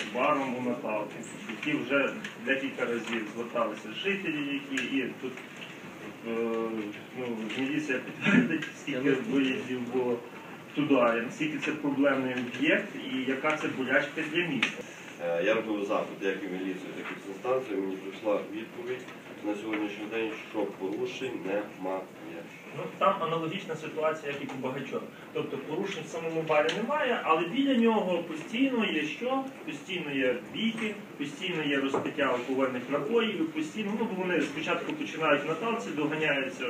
з баром у Наталки, які вже декілька разів зверталися жителі, які і тут е, ну, міліція підтвердить, скільки виїздів було туди, наскільки це проблемний об'єкт і яка це болячка для міста. Е, Я робив запит як і міліцію, так і в інстанцію. Мені прийшла відповідь на сьогоднішній день, що порушень немає. Ну, там аналогічна ситуація, як і по багатьох. Тобто порушень в самому барі немає, але біля нього постійно є що? Постійно є бійки, постійно є розпиття алкогольних напоїв, постійно, ну бо вони спочатку починають в Наталці, доганяються,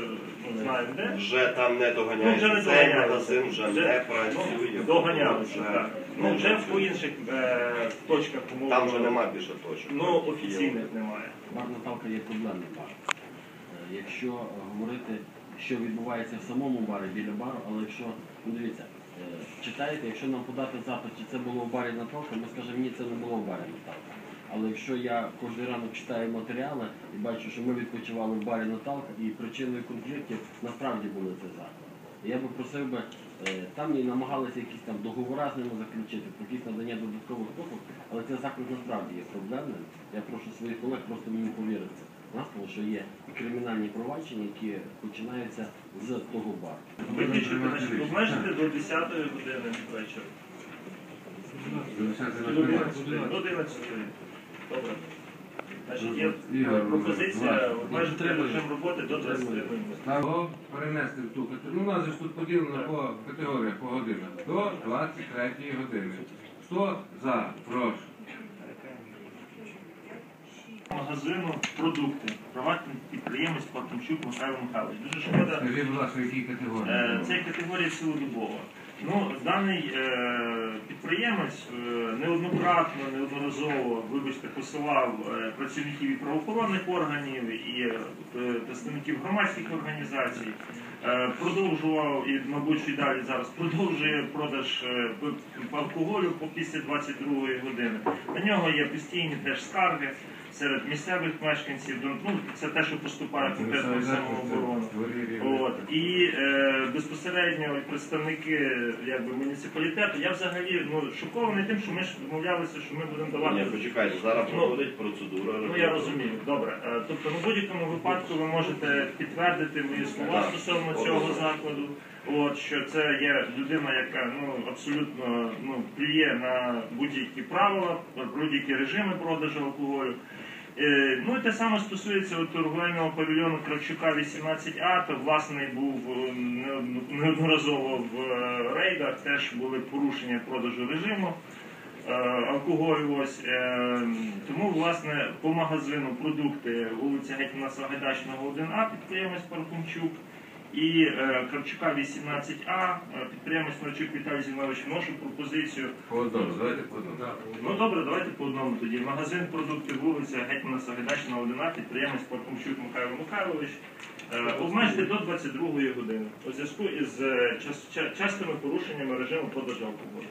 ну знаємо де. Вже там не Ну, вже не доганяється, цей доганялися. магазин вже Вже, не ну, працює. доганялися, Вже так. Ну вже по інших е, точках умовно. Там вже немає більше точок. Ну, офіційних немає. Бар Наталка є проблемний бар. Е, Якщо говорити, що відбувається в самому барі біля бару, але якщо, ну дивіться, е, читаєте, якщо нам подати запит, чи це було в барі Наталка, ми скажемо, ні, це не було в барі Наталка. Але якщо я кожен ранок читаю матеріали і бачу, що ми відпочивали в барі Наталка і причиною конфліктів насправді були це заклади. Я би просив би, е, там і намагалися якісь там договори з ними заключити, якісь надання додаткових послуг, але цей заклад насправді є проблемним. Я прошу своїх колег просто мені повірити. У нас тому що є і кримінальні провадження, які починаються з того бару. Виключити, обмежити до 10 години вечора. До 11. Добре. Значить, є пропозиція обмежити треба режим роботи до 20 треба. годин. Або перенести в ту категорію. Ну, у нас же ж тут поділено по категоріях, по годинах. До 23 години. Хто за? Прошу. Магазину продукти. Приватний підприємець Платончук Михайло Михайлович. Дуже шкода. Це категорія цілодобова. Ну, даний е, підприємець е, неоднократно, неодноразово, вибачте, посилав е, працівників і правоохоронних органів і представників громадських організацій, продовжував і, мабуть, й далі зараз продовжує продаж алкоголю після 22 години. На нього є постійні теж скарги серед місцевих мешканців. Ну, це те, що поступає конкретно в самооборону. От і е, безпосередньо представники якби муніципалітету. Я взагалі ну шокований тим, що ми ж домовлялися, що ми будемо Ні, давати. почекайте, зараз Ну, проходить процедура. Ну я розумію, добре. Е, Тобто, в будь-якому випадку ви можете підтвердити мої слова стосовно цього закладу. От що це є людина, яка ну абсолютно ну плює на будь-які правила, будь-які режими продажу алкоголю. Е, Ну те саме стосується от торговельного павільйону Кравчука 18А, то власне був е, неодноразово в е, рейдах, теж були порушення продажу режиму алкоголю. Ось тому власне по магазину продукти вулиця Гетьмана Сагайдачного 1А, підприємець Паркунчук. І е, Кравчука 18А, е, підприємець Марчук Віталій Зінович, вношу пропозицію По одному, давайте по одному. Ну добре, давайте по одному тоді. Магазин продукти вулиця Гетьмана Сагайдачна 1 підприємець Паркумчук Михайло Михайлович. Е, обмежити до 22 години у зв'язку із е, час- ча- частими порушеннями режиму продажу алкоголю.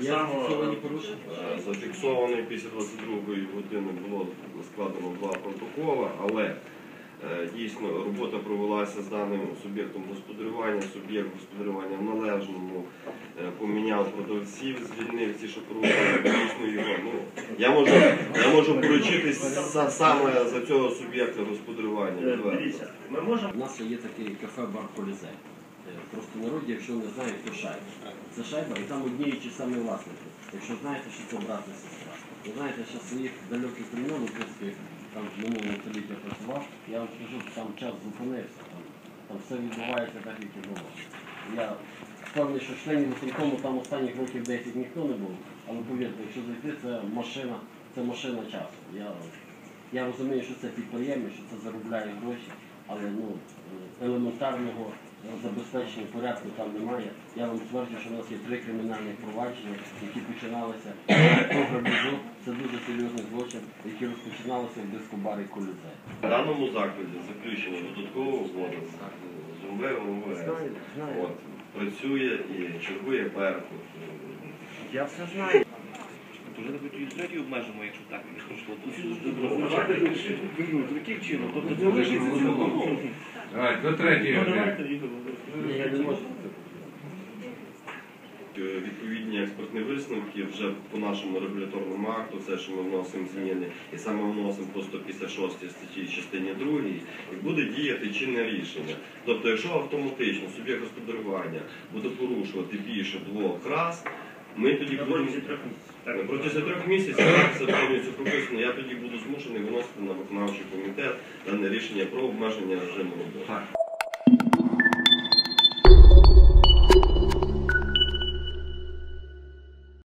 Так само зафіксовані е, порушення? Е, Зафіксований після 22 години було складено два протоколи, але е, дійсно робота провелася з даним суб'єктом господарювання. Суб'єкт господарювання в належному е, поміняв продавців, звільнив ці, що порушили дійсно його. Ну, я можу, я можу поручитись са- саме за цього суб'єкта господарювання. е, відверто. дивіться, ми можемо У нас є такий кафе-бар Колізей. Е, Просто в народі, якщо не знають, то шайба. Це шайба, і там одні і ті самі власники. Якщо знаєте, що це брат сестра. Ви знаєте, що своїх далеких времен, в принципі, там в минулому столітті працював, я вам скажу, там час зупинився, там, там все відбувається так, як і було. Я впевнений, що членів виконкому там останніх років 10 ніхто не був, але повірте, якщо зайти, це машина, це машина часу. Я, я розумію, що це підприємець, що це заробляє гроші, але ну, е, елементарного е, забезпечення порядку там немає. Я вам стверджую, що в нас є три кримінальні провадження, які починалися по грабежу. Це дуже серйозний злочин, які розпочиналися в дискобарі Колізей. В даному закладі заключена додаткова угода з От, працює і чергує Беркут. Я все знаю. Навіть і третій обмежимо, якщо так не пройшло. Ну, таким чином. Тобто це лишиться цілому. Давайте, до третьої Ну, е, відповідні експертні висновки вже по нашому регуляторному акту, це що ми вносимо зміни, і саме вносимо по 156 статті частині 2, і буде діяти чинне рішення. Тобто, якщо автоматично суб'єкт господарювання буде порушувати більше двох раз, ми тоді На будемо протязі трьох місяців. Так. Протягом трьох місяців так це повністю прописано. Я тоді буду змушений виносити на виконавчий комітет дане рішення про обмеження режиму роботи. Так.